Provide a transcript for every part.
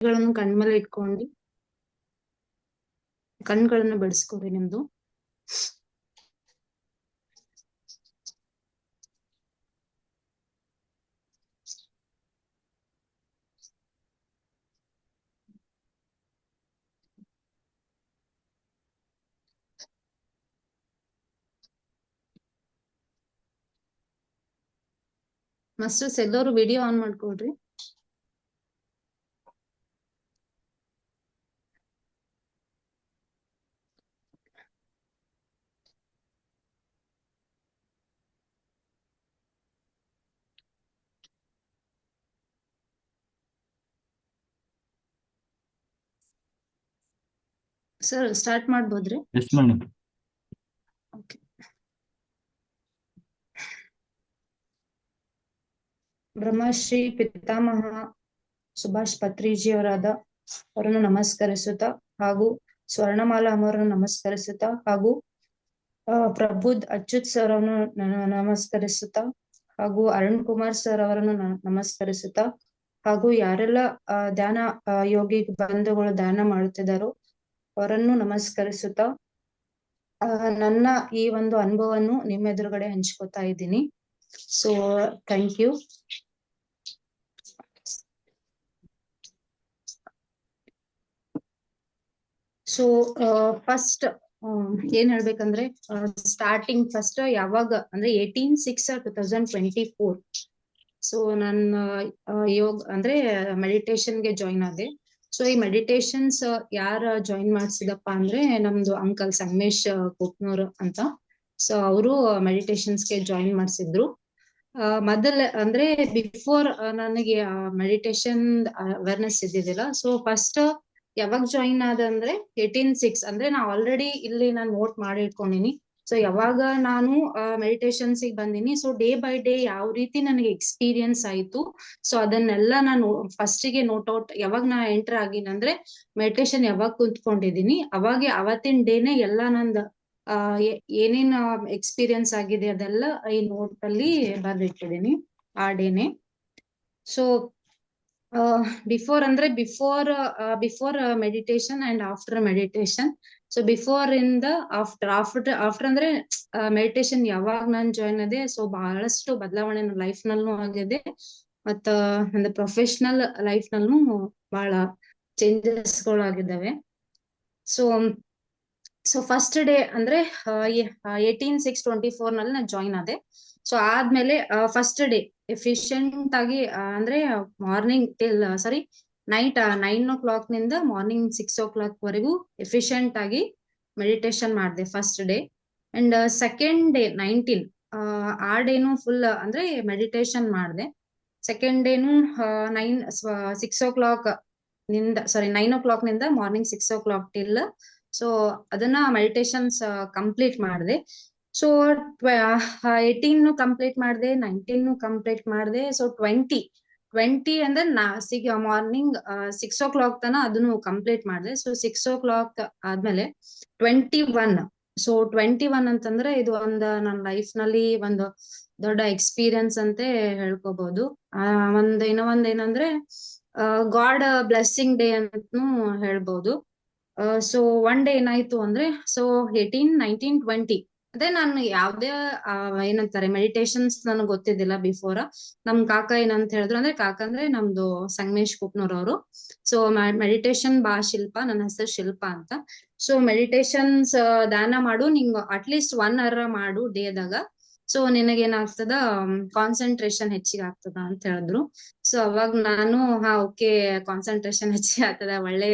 ಕೈಗಳನ್ನು ಕಣ್ಮೇಲೆ ಇಟ್ಕೊಂಡು ಕಣ್ಗಳನ್ನ ಬಿಡಿಸ್ಕೊಡಿ ನಿಮ್ದು. ಮಸ್ಟರ್ಸ್ ಎಲ್ಲರೂ ವಿಡಿಯೋ ಆನ್ ಮಾಡ್ಕೊಳ್ರಿ. Sir start yes madam Brahmashri ಪಿತಾಮಹ ಸುಭಾಷ್ ಪತ್ರಿಜಿಯವರಾದ ಅವರನ್ನು ನಮಸ್ಕರಿಸುತ್ತ ಹಾಗೂ ಸ್ವರ್ಣಮಾಲಾ ಅಮ್ಮರನ್ನು ನಮಸ್ಕರಿಸುತ್ತ ಹಾಗೂ ಪ್ರಬುದ್ ಅಚ್ಯುತ್ ಸರ್ ಅವರನ್ನು ನಮಸ್ಕರಿಸುತ್ತಾ ಹಾಗೂ ಅರುಣ್ ಕುಮಾರ್ ಸರ್ ಅವರನ್ನು ನಮಸ್ಕರಿಸುತ್ತ ಹಾಗೂ ಯಾರೆಲ್ಲ ಧ್ಯಾನ ಯೋಗಿ ಬಂಧುಗಳು ಧ್ಯಾನ ಮಾಡುತ್ತಿದ್ದಾರೋ ಅವರನ್ನು ನಮಸ್ಕರಿಸುತ್ತಾ ನನ್ನ ಈ ಒಂದು ಅನುಭವವನ್ನು ನಿಮ್ಮ ಎದುರುಗಡೆ ಹಂಚ್ಕೋತಾ ಇದ್ದೀನಿ. So thank you so first ಏನ್ ಹೇಳ್ಬೇಕಂದ್ರೆ ಸ್ಟಾರ್ಟಿಂಗ್ ಫಸ್ಟ್ ಯಾವಾಗ ಅಂದ್ರೆ eighteen six two thousand twenty four so ನನ್ನ ಆ, ಯೋಗ ಅಂದ್ರೆ ಮೆಡಿಟೇಷನ್ಗೆ ಜಾಯಿನ್ ಆದೆ. ಸೊ ಈ ಮೆಡಿಟೇಷನ್ಸ್ ಯಾರ ಜಾಯಿನ್ ಮಾಡ್ಸಿದಪ್ಪ ಅಂದ್ರೆ ನಮ್ದು ಅಂಕಲ್ ಸಂಗಮೇಶ್ ಕೊಪ್ನೂರ್ ಅಂತ. ಸೊ ಅವರು ಮೆಡಿಟೇಷನ್ಸ್ಗೆ ಜಾಯಿನ್ ಮಾಡ್ಸಿದ್ರು. ಮೊದಲ ಅಂದ್ರೆ ಬಿಫೋರ್ ನನಗೆ ಮೆಡಿಟೇಷನ್ ಅವೇರ್ನೆಸ್ ಇದ್ದಿದ್ದಿಲ್ಲ. ಸೊ ಫಸ್ಟ್ ಯಾವಾಗ ಜಾಯಿನ್ ಆದ ಅಂದ್ರೆ ಏಟೀನ್ ಸಿಕ್ಸ್ ಅಂದ್ರೆ ನಾ ಆಲ್ರೆಡಿ ಇಲ್ಲಿ ನಾನು ನೋಟ್ ಮಾಡಿ ಇಟ್ಕೊಂಡಿನಿ. ಸೊ ಯಾವಾಗ ನಾನು ಮೆಡಿಟೇಷನ್ಸ್ ಬಂದಿನಿ. ಸೊ ಡೇ ಬೈ ಡೇ ಯಾವ ರೀತಿ ನನಗೆ ಎಕ್ಸ್ಪೀರಿಯನ್ಸ್ ಆಯ್ತು. ಸೊ ಅದನ್ನೆಲ್ಲ ನಾನು ಫಸ್ಟ್ಗೆ ನೋಟ್ ಔಟ್ ಯಾವಾಗ ನಾ ಎಂಟರ್ ಆಗಿನ ಅಂದ್ರೆ ಮೆಡಿಟೇಷನ್ ಯಾವಾಗ ಕುಂತ್ಕೊಂಡಿದೀನಿ. ಅವಾಗ ಅವತ್ತಿನ ಡೇನೆ ಎಲ್ಲ ನಂದು, ಆ ಏನೇನ್ ಎಕ್ಸ್ಪೀರಿಯನ್ಸ್ ಆಗಿದೆ ಅದೆಲ್ಲ ಈ ನೋಟ್ ಅಲ್ಲಿ ಬರ್ದಿಟ್ಟಿದ್ದೀನಿ ಆ ಡೇನೆ ಸೊ ಬಿಫೋರ್ ಅಂದ್ರೆ before before meditation and after meditation so before ಇಂದ ಆಫ್ಟರ್ ಆಫ್ಟರ್ ಆಫ್ಟರ್ ಅಂದ್ರೆ ಮೆಡಿಟೇಷನ್ ಯಾವಾಗ ನಾನು ಜಾಯಿನ್ ಅದೇ ಸೊ ಬಹಳಷ್ಟು ಬದಲಾವಣೆ ಲೈಫ್ ನಲ್ಲೂ ಆಗಿದೆ. ಮತ್ತ ನನ್ನ ಪ್ರೊಫೆಷನಲ್ ಲೈಫ್ ನಲ್ಲೂ ಬಹಳ ಚೇಂಜಸ್ ಗಳಾಗಿದ್ದಾವೆ ಸೊ ಸೊ ಫಸ್ಟ್ ಡೇ ಅಂದ್ರೆ ಏಟೀನ್ ಸಿಕ್ಸ್ ಟ್ವೆಂಟಿ ಫೋರ್ನಲ್ಲಿ ನಾನು ಜಾಯಿನ್ ಆದೆ. ಸೊ ಆದ್ಮೇಲೆ ಫಸ್ಟ್ ಡೇ ಎಫಿಷಿಯಂಟ್ ಆಗಿ ಅಂದ್ರೆ morning till sorry night nine ಓ ಕ್ಲಾಕ್ನಿಂದ ಮಾರ್ನಿಂಗ್ ಸಿಕ್ಸ್ ಓ ಕ್ಲಾಕ್ ವರೆಗೂ ಎಫಿಷಿಯಂಟ್ ಆಗಿ ಮೆಡಿಟೇಷನ್ ಮಾಡಿದೆ first day and second day nineteen ಆ ಡೇನು ಫುಲ್ ಅಂದ್ರೆ ಮೆಡಿಟೇಷನ್ ಮಾಡಿದೆ. ಸೆಕೆಂಡ್ ಡೇನು ನೈನ್ ಸಿಕ್ಸ್ ಓ ಕ್ಲಾಕ್ನಿಂದ ಸಾರಿ ನೈನ್ ಓ ಕ್ಲಾಕ್ನಿಂದ morning six o'clock till so ಅದನ್ನ ಮೆಡಿಟೇಷನ್ಸ್ ಕಂಪ್ಲೀಟ್ ಮಾಡಿದೆ. ಸೊ ಏಯ್ಟೀನ್ ಕಂಪ್ಲೀಟ್ ಮಾಡಿದೆ ನೈನ್ಟೀನ್ ಕಂಪ್ಲೀಟ್ ಮಾಡಿದೆ ಸೊ ಟ್ವೆಂಟಿ ಟ್ವೆಂಟಿ ಅಂದ್ರೆ ನಾ, ಸಿಗ್ ಮಾರ್ನಿಂಗ್ ಸಿಕ್ಸ್ ಓ ಕ್ಲಾಕ್ ತನ ಅದನ್ನು ಕಂಪ್ಲೀಟ್ ಮಾಡಿದೆ. ಸೊ ಸಿಕ್ಸ್ ಓ ಕ್ಲಾಕ್ ಆದ್ಮೇಲೆ twenty one so twenty one ಅಂತಂದ್ರೆ ಇದು ಒಂದು ನನ್ನ ಲೈಫ್ನಲ್ಲಿ ಒಂದು ದೊಡ್ಡ ಎಕ್ಸ್ಪೀರಿಯನ್ಸ್ ಅಂತ ಹೇಳ್ಕೋಬಹುದು ಆ, ಒಂದ್ ಏನೋ ಒಂದ್ ಏನಂದ್ರೆ ಗಾಡ್ ಬ್ಲೆಸ್ಸಿಂಗ್ ಡೇ ಅಂತನೂ ಹೇಳ್ಬಹುದು ಸೊ ಒನ್ ಡೇ ಏನಾಯ್ತು ಅಂದ್ರೆ ಸೊ ಏಟೀನ್ ನೈನ್ಟೀನ್ ಟ್ವೆಂಟಿ ಅದೇ ನಾನು ಯಾವ್ದೇ ಏನಂತಾರೆ ಮೆಡಿಟೇಷನ್ಸ್ ನನಗೆ ಗೊತ್ತಿದ್ದಿಲ್ಲ ಬಿಫೋರ್ ನಮ್ ಕಾಕ ಏನಂತ ಹೇಳಿದ್ರು ಅಂದ್ರೆ, ಕಾಕ ಅಂದ್ರೆ ನಮ್ದು ಸಂಗಮೇಶ್ ಕುಪ್ನೂರ್ ಅವರು ಸೊ ಮೆಡಿಟೇಷನ್ ಬಾ ಶಿಲ್ಪ, ನನ್ನ ಹೆಸರು ಶಿಲ್ಪ ಅಂತ. ಸೊ ಮೆಡಿಟೇಷನ್ಸ್ ದಾನ ಮಾಡು, ನಿಂಗ್ ಅಟ್ಲೀಸ್ಟ್ ಒನ್ ಅವರ್ ಮಾಡು ಡೇದಾಗ ಸೊ ನಿನಗೇನಾಗ್ತದ ಕಾನ್ಸಂಟ್ರೇಷನ್ ಹೆಚ್ಚಿಗೆ ಆಗ್ತದ ಅಂತ ಹೇಳಿದ್ರು. ಸೊ ಅವಾಗ ನಾನು, ಹಾ ಓಕೆ ಕಾನ್ಸಂಟ್ರೇಷನ್ ಹೆಚ್ಚಿಗೆ ಆಗ್ತದ, ಒಳ್ಳೆ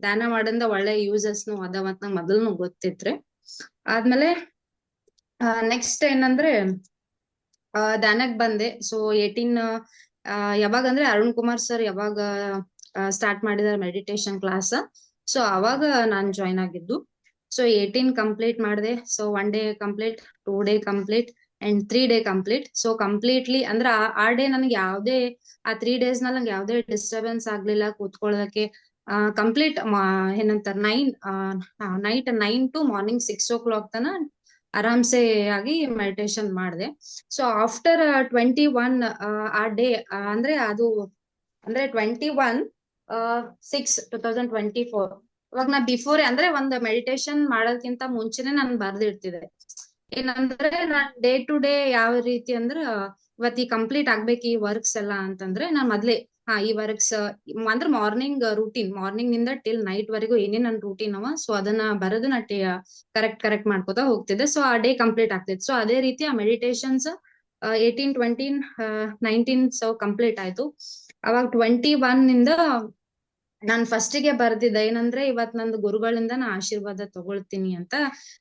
ದಾನ ಮಾಡಿದ ಒಳ್ಳೆ ಯೂಸಸ್ನು ಅದ ಅಂತ ನಂಗೆ ಮೊದಲು ಗೊತ್ತಿತ್ರಿ. ಆದ್ಮೇಲೆ ನೆಕ್ಸ್ಟ್ ಏನಂದ್ರೆ ಆ, ಧ್ಯಾನಕ್ ಬಂದೆ. ಸೊ ಏಟೀನ್ ಯಾವಾಗ ಅಂದ್ರೆ ಅರುಣ್ ಕುಮಾರ್ ಸರ್ ಯಾವಾಗ ಸ್ಟಾರ್ಟ್ ಮಾಡಿದಾರೆ ಮೆಡಿಟೇಷನ್ ಕ್ಲಾಸ್ ಸೊ ಅವಾಗ ನಾನ್ ಜಾಯ್ನ್ ಆಗಿದ್ದು. ಸೊ ಏಟೀನ್ ಕಂಪ್ಲೀಟ್ ಮಾಡಿದೆ. So one day complete two day complete and three day complete so completely ಅಂದ್ರೆ ಆ- ಡೇ ನನಗೆ ಯಾವ್ದೇ ಆ ತ್ರೀ ಡೇಸ್ನಲ್ಲಿ ನಂಗೆ ಯಾವ್ದೇ ಡಿಸ್ಟರ್ಬೆನ್ಸ್ ಆಗ್ಲಿಲ್ಲ ಕೂತ್ಕೊಳ್ಳೋದಕ್ಕೆ. ಕಂಪ್ಲೀಟ್ ಏನಂತಾರ nine night nine to morning six o'clock ತನ ಆರಾಮ್ಸೆ ಆಗಿ ಮೆಡಿಟೇಷನ್ ಮಾಡಿದೆ. ಸೊ ಆಫ್ಟರ್ ಟ್ವೆಂಟಿ ಒನ್ ಆ ಡೇ ಅಂದ್ರೆ ಅದು, ಅಂದ್ರೆ twenty one six two thousand twenty four ಇವಾಗ ನಾ ಬಿಫೋರ್ ಅಂದ್ರೆ ಒಂದ್ ಮೆಡಿಟೇಷನ್ ಮಾಡೋದಕ್ಕಿಂತ ಮುಂಚೆನೆ ನಾನು ಬರ್ದಿಡ್ತಿದ್ದೆ ಏನಂದ್ರೆ ನಾನ್ ಡೇ ಟು ಡೇ ಯಾವ ರೀತಿ ಅಂದ್ರ, ಇವತ್ ಈ ಕಂಪ್ಲೀಟ್ ಆಗ್ಬೇಕು ಈ ವರ್ಕ್ಸ್ ಎಲ್ಲ ಅಂತಂದ್ರೆ, ನಾನ್ ಮೊದ್ಲೇ ಹಾ, ಈ ಸ, ಅಂದ್ರ ಮಾರ್ನಿಂಗ್ ರೂಟೀನ್ ಮಾರ್ನಿಂಗ್ನಿಂದ ಟಿಲ್ ನೈಟ್ ವರೆಗೂ ಏನೇ ನನ್ ರೂಟೀನ್ ಅವ ಸೊ ಅದನ್ನ ಬರೆದು ನಾ ಕರೆಕ್ಟ್ ಕರೆಕ್ಟ್ ಮಾಡ್ಕೋತಾ ಹೋಗ್ತಿದ್ದೆ. ಸೊ ಆ ಡೇ ಕಂಪ್ಲೀಟ್ ಆಗ್ತಿತ್ತು. ಸೊ ಅದೇ ರೀತಿ ಆ meditations eighteen twenty nineteen so complete ಆಯ್ತು. ಅವಾಗ ಟ್ವೆಂಟಿ ಒನ್ನಿಂದ ನಾನ್ ಫಸ್ಟ್ಗೆ ಬರ್ದಿದ್ದ. ಏನಂದ್ರೆ ಇವತ್ ನಂದು ಗುರುಗಳಿಂದ ನಾ ಆಶೀರ್ವಾದ ತಗೊಳ್ತೀನಿ ಅಂತ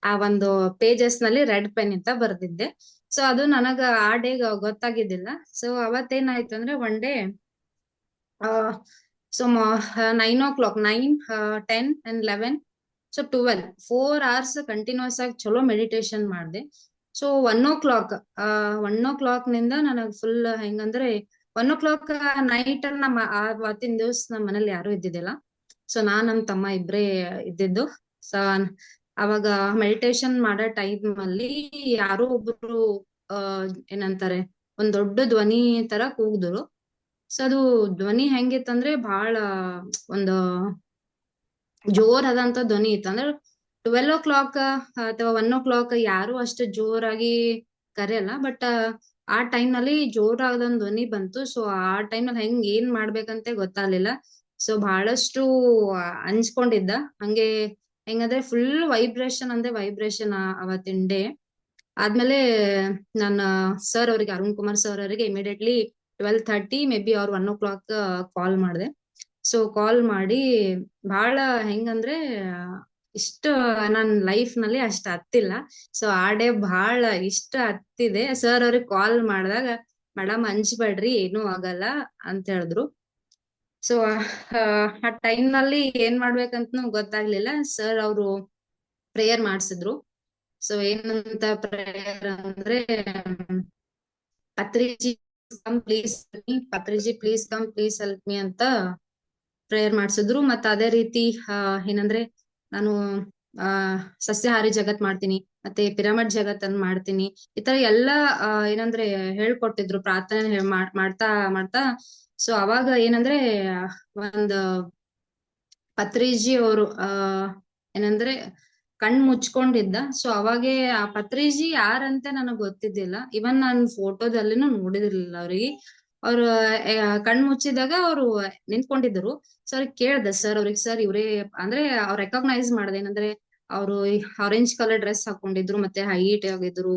ಆ ಒಂದು ಪೇಜಸ್ನಲ್ಲಿ ರೆಡ್ ಪೆನ್ ಅಂತ ಬರ್ದಿದ್ದೆ. ಸೊ ಅದು ನನಗ ಆ ಡೇ ಗೊತ್ತಾಗಿದ್ದಿಲ್ಲ. ಸೊ ಅವತ್ತೇನಾಯ್ತು ಅಂದ್ರೆ one day so nine o'clock nine ten and eleven so twelve four hours continuous ಆಗಿ ಚಲೋ ಮೆಡಿಟೇಷನ್ ಮಾಡಿದೆ. So one o'clock one ಓ ಕ್ಲಾಕ್ನಿಂದ ನನಗ್ ಫುಲ್ ಹೆಂಗಂದ್ರೆ ಒನ್ ಓ ಕ್ಲಾಕ್ ನೈಟ್ ಅಲ್ಲಿ ನಮ್ಮ ಅವತ್ತಿನ ದಿವಸ ನಮ್ಮ ಮನೇಲಿ ಯಾರು ಇದ್ದಿದ್ದಿಲ್ಲ. ಸೊ ನಾನ್ ನಮ್ ತಮ್ಮ ಇಬ್ರೇ ಇದ್ದಿದ್ದು. ಸೊ ಅವಾಗ ಮೆಡಿಟೇಷನ್ ಮಾಡೋ ಟೈಮ್ ಅಲ್ಲಿ ಯಾರೋ ಒಬ್ರು ಅಹ್ ಏನಂತಾರೆ, ಒಂದ್ ದೊಡ್ಡ ಧ್ವನಿ ತರ ಕೂಗಿದ್ರು. ಸೊ ಅದು ಧ್ವನಿ ಹೆಂಗಿತ್ತಂದ್ರೆ ಬಹಳ ಒಂದು ಜೋರ್ ಆದಂತ ಧ್ವನಿ ಇತ್ತು. ಅಂದ್ರೆ ಟ್ವೆಲ್ ಓ ಕ್ಲಾಕ್ ಅಥವಾ ಒನ್ ಓ ಕ್ಲಾಕ್ ಯಾರು ಅಷ್ಟು ಜೋರಾಗಿ ಕರೆಯಲ್ಲ ಬಟ್ ಆ ಟೈಮ್ನಲ್ಲಿ ಜೋರಾದಂದ್ ಧ್ವನಿ ಬಂತು. ಸೊ ಆ ಟೈಮ್ನಲ್ಲಿ ಹೆಂಗ್ ಏನ್ ಮಾಡ್ಬೇಕಂತ ಗೊತ್ತಾಗ್ಲಿಲ್ಲ. ಸೊ ಬಹಳಷ್ಟು ಅಂಜ್ಕೊಂಡಿದ್ದ. ಹಂಗೆ ಹೆಂಗಂದ್ರೆ ಫುಲ್ ವೈಬ್ರೇಷನ್ ಅಂದ್ರೆ ವೈಬ್ರೇಷನ್ ಅವತ್ತಿನ ಡೇ ಆದ್ಮೇಲೆ ನನ್ನ ಸರ್ ಅವ್ರಿಗೆ, ಅರುಣ್ ಕುಮಾರ್ ಸರ್ ಅವರಿಗೆ immediately twelve thirty maybe ಅವ್ರ ಒನ್ ಓ ಕ್ಲಾಕ್ ಕಾಲ್ ಮಾಡಿದೆ. ಸೊ ಕಾಲ್ ಮಾಡಿ ಬಹಳ ಹೆಂಗಂದ್ರೆ, ಇಷ್ಟ ನನ್ನ ಲೈಫ್ನಲ್ಲಿ ಅಷ್ಟ ಹತ್ತಿಲ್ಲ. ಸೊ ಆ ಡೇ ಬಹಳ ಇಷ್ಟ ಹತ್ತಿದೆ. ಸರ್ ಅವ್ರಿಗೆ ಕಾಲ್ ಮಾಡಿದಾಗ ಮೇಡಮ್ ಹಂಚ್ಬೇಡ್ರಿ, ಏನೂ ಆಗಲ್ಲ, ಅಂತ ಹೇಳಿದ್ರು. ಸೊ ಆ ಟೈಮ್ನಲ್ಲಿ ಏನ್ ಮಾಡ್ಬೇಕಂತ ಗೊತ್ತಾಗ್ಲಿಲ್ಲ. ಸರ್ ಅವರು ಪ್ರೇಯರ್ ಮಾಡ್ಸಿದ್ರು. ಸೊ ಏನಂತ ಪ್ರೇಯರ್ ಅಂದ್ರೆ Patriji come please Patriji please come please help me ಅಂತ ಪ್ರೇಯರ್ ಮಾಡ್ಸಿದ್ರು. ಮತ್ತ ಅದೇ ರೀತಿ ಏನಂದ್ರೆ ನಾನು ಸಸ್ಯಾಹಾರಿ ಜಗತ್ ಮಾಡ್ತೀನಿ, ಮತ್ತೆ ಪಿರಮಿಡ್ ಜಗತ್ ಅನ್ ಮಾಡ್ತೀನಿ. ಈ ತರ ಎಲ್ಲಾ ಏನಂದ್ರೆ ಹೇಳ್ಕೊಟ್ಟಿದ್ರು, ಪ್ರಾರ್ಥನೆ ಮಾಡ್ತಾ ಮಾಡ್ತಾ. ಸೊ ಅವಾಗ ಏನಂದ್ರೆ ಒಂದ್ ಪತ್ರಿಜಿ ಅವರು, ಆ, ಏನಂದ್ರೆ ಕಣ್ ಮುಚ್ಕೊಂಡಿದ್ದ. ಸೊ ಅವಾಗೆ ಆ ಪತ್ರಿಜಿ ಯಾರಂತ ನನಗ್ ಗೊತ್ತಿದ್ದಿಲ್ಲ. ಇವನ್ ನಾನ್ ಫೋಟೋದಲ್ಲಿನೂ ನೋಡಿದಿರ್ಲಿಲ್ಲ ಅವ್ರಿಗೆ. ಅವ್ರು ಕಣ್ ಮುಚ್ಚಿದಾಗ ಅವ್ರು ನಿಂತ್ಕೊಂಡಿದ್ರು ಸೊ ಅವ್ರಿಗೆ ಕೇಳ್ದೆ ಸರ್ ಅವ್ರಿಗೆ ಸರ್ ಇವ್ರೇ, ಅಂದ್ರೆ ಅವ್ರ ರೆಕಗ್ನೈಸ್ ಮಾಡ್ದೆ ಏನಂದ್ರೆ, ಅವರು ಆರೆಂಜ್ ಕಲರ್ ಡ್ರೆಸ್ ಹಾಕೊಂಡಿದ್ರು, ಮತ್ತೆ ಹೈಟ್ ಆಗಿದ್ರು.